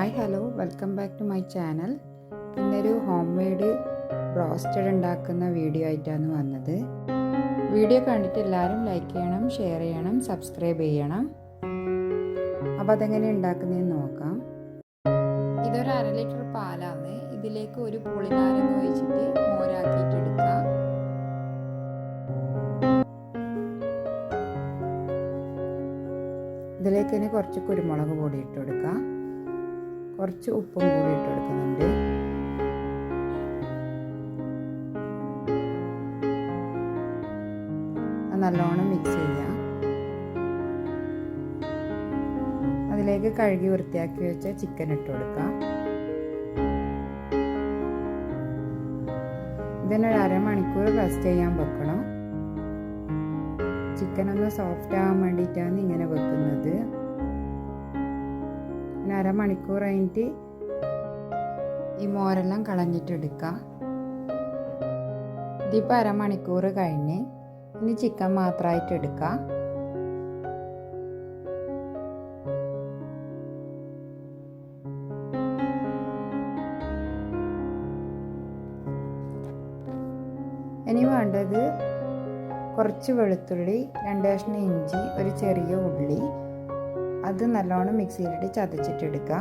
Hi hello. Welcome back to my channel. ഇന്നൊരു home made roasted ഉണ്ടാക്കുന്ന video ആയിട്ടാണ് വന്നത്. വീഡിയോ കണ്ടിട്ട് എല്ലാവരും ലൈക്ക് ചെയ്യണം ഷെയർ ചെയ്യണം സബ്സ്ക്രൈബ് ചെയ്യണം. അപ്പോൾ അതെങ്ങനെ ഉണ്ടാക്കുന്നതെന്ന് നോക്കാം. ഇതൊരു അര ലിറ്റർ പാലാണ്. ഇതിലേക്ക് ഒരു പുളിനാരങ്ങ ഒഴിച്ചിട്ട് മോരാക്കിയിട്ട് എടുക്കാം. ഇതിലേക്ക് ഇനി കുറച്ച് കുരുമുളക് പൊടി ഇട്ട് കൊടുക്കാം. കുറച്ച് ഉപ്പും കൂടി ഇട്ട് കൊടുക്കുന്നുണ്ട് നല്ലോണം മിക്സ് ചെയ്യാം. അതിലേക്ക് കഴുകി വൃത്തിയാക്കി വെച്ച ചിക്കൻ ഇട്ട് കൊടുക്കാം. ഇതിനൊരു അരമണിക്കൂർ റെസ്റ്റ് ചെയ്യാൻ വെക്കണം. ചിക്കൻ ഒന്ന് സോഫ്റ്റ് ആവാൻ വേണ്ടിയിട്ടാണ് ഇങ്ങനെ വെക്കുന്നത്. അരമണിക്കൂർ കഴിഞ്ഞിട്ട് ഈ മോരെല്ലാം കളഞ്ഞിട്ടെടുക്കുക ഇതിപ്പോൾ അരമണിക്കൂർ കഴിഞ്ഞ് ഇനി ചിക്കൻ മാത്രമായിട്ട് എടുക്കാം. ഇനി വേണ്ടത് കുറച്ച് വെളുത്തുള്ളി രണ്ട് കഷ്ണം ഇഞ്ചി ഒരു ചെറിയ ഉള്ളി അത് നല്ലോണം മിക്സിയിലിട്ട് ചതച്ചിട്ടെടുക്കുക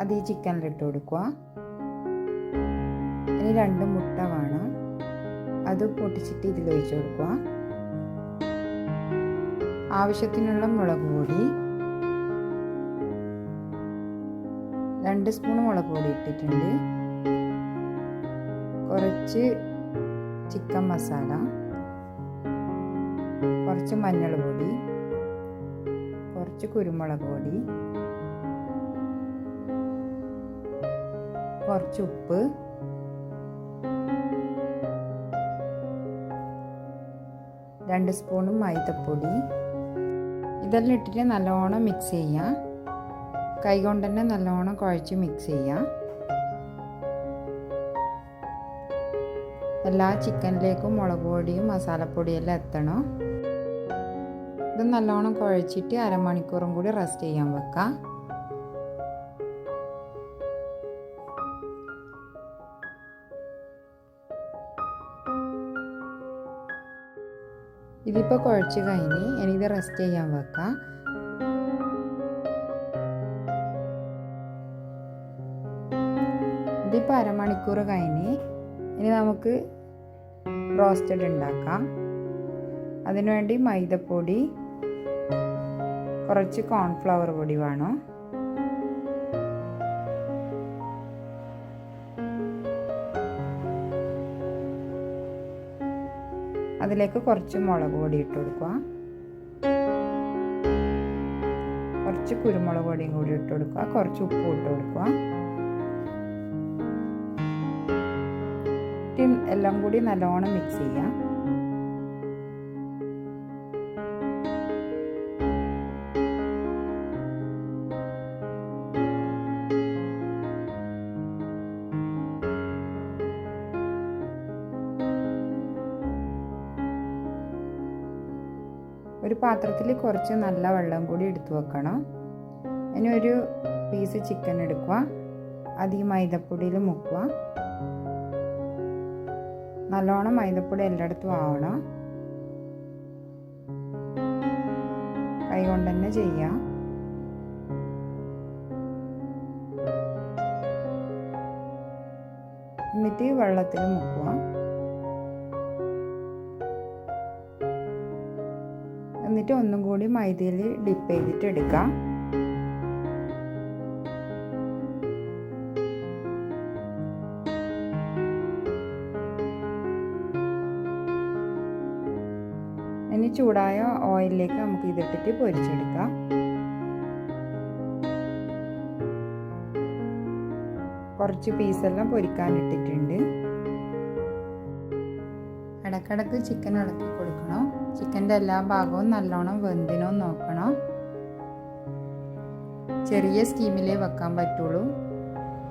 അത് ഈ ചിക്കനിലിട്ട് കൊടുക്കുക. ഇനി രണ്ട് മുട്ട വേണം. അത് പൊട്ടിച്ചിട്ട് ഇതിൽ ഒഴിച്ചു കൊടുക്കുക. ആവശ്യത്തിനുള്ള മുളക് പൊടി. രണ്ട് സ്പൂൺ മുളക് പൊടി ഇട്ടിട്ടുണ്ട്. കുറച്ച് ചിക്കൻ മസാല കുറച്ച് മഞ്ഞൾ പൊടി കുറച്ച് കുരുമുളക് പൊടി കുറച്ച് ഉപ്പ് രണ്ട് സ്പൂണും മൈദപ്പൊടി. ഇതെല്ലാം ഇട്ടിട്ട് നല്ലോണം മിക്സ് ചെയ്യാം. കൈകൊണ്ട് തന്നെ നല്ലോണം കുഴച്ച് മിക്സ് ചെയ്യാം. എല്ലാ ചിക്കനിലേക്കും മുളക് പൊടിയും മസാലപ്പൊടിയെല്ലാം എത്തണം. ഇത് നല്ലോണം കുഴച്ചിട്ട് അരമണിക്കൂറും കൂടി റെസ്റ്റ് ചെയ്യാൻ വെക്കാം. ഇതിപ്പോൾ കുഴച്ച് കഴിഞ്ഞ് എനിക്കിത് റെസ്റ്റ് ചെയ്യാൻ വെക്കാം. ഇതിപ്പോൾ അരമണിക്കൂർ കഴിഞ്ഞ് ഇനി നമുക്ക് റോസ്റ്റഡ് ഉണ്ടാക്കാം. അതിനുവേണ്ടി മൈദപ്പൊടി കുറച്ച് കോൺഫ്ലവർ പൊടി വേണം. അതിലേക്ക് കുറച്ച് മുളക് പൊടി ഇട്ട് കൊടുക്കുക. കുറച്ച് കുരുമുളക് പൊടിയും കൂടി ഇട്ട് കൊടുക്കുക. കുറച്ച് ഉപ്പ് ഇട്ട് കൊടുക്കുക. എല്ലാം കൂടി നല്ലോണം മിക്സ് ചെയ്യാം. ഒരു പാത്രത്തിൽ കുറച്ച് നല്ല വെള്ളം കൂടി എടുത്തു വെക്കണം. ഇനി ഒരു പീസ് ചിക്കൻ എടുക്കുക. അത് ഈ മൈദപ്പൊടിയിൽ മുക്കുക. നല്ലോണം മൈദപ്പൊടി എല്ലായിടത്തും ആവണം. കൈ കൊണ്ട് തന്നെ ചെയ്യാം. എന്നിട്ട് വെള്ളത്തിൽ മുക്കുക. എന്നിട്ട് ഒന്നും കൂടി മൈദയിൽ ഡിപ്പ് ചെയ്തിട്ട് എടുക്കുക ഇനി ചൂടായ ഓയിലിലേക്ക് നമുക്ക് ഇതിട്ടിട്ട് പൊരിച്ചെടുക്കാം. കുറച്ച് പീസെല്ലാം പൊരിക്കാൻ ഇട്ടിട്ടുണ്ട്. ഇടക്കിടക്ക് ചിക്കൻ ഇളക്കി കൊടുക്കണം. ചിക്കന്റെ എല്ലാ ഭാഗവും നല്ലോണം വെന്തിനോ നോക്കണം? ചെറിയ സ്റ്റീമിലേ വെക്കാൻ പറ്റുള്ളൂ.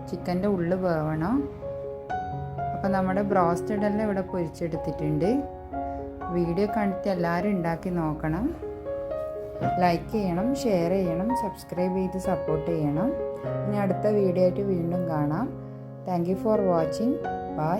ചിക്കന്റെ ഉള്ളു വേവണം? അപ്പോൾ നമ്മുടെ ബ്രോസ്റ്റഡ് എല്ലാം ഇവിടെ പൊരിച്ചെടുത്തിട്ടുണ്ട്. വീഡിയോ കണ്ടിട്ട് എല്ലാവരും ഉണ്ടാക്കി നോക്കണം. ലൈക്ക് ചെയ്യണം ഷെയർ ചെയ്യണം സബ്സ്ക്രൈബ് ചെയ്ത് സപ്പോർട്ട് ചെയ്യണം. ഇനി അടുത്ത വീഡിയോ ആയിട്ട് വീണ്ടും കാണാം. Thank you for watching bye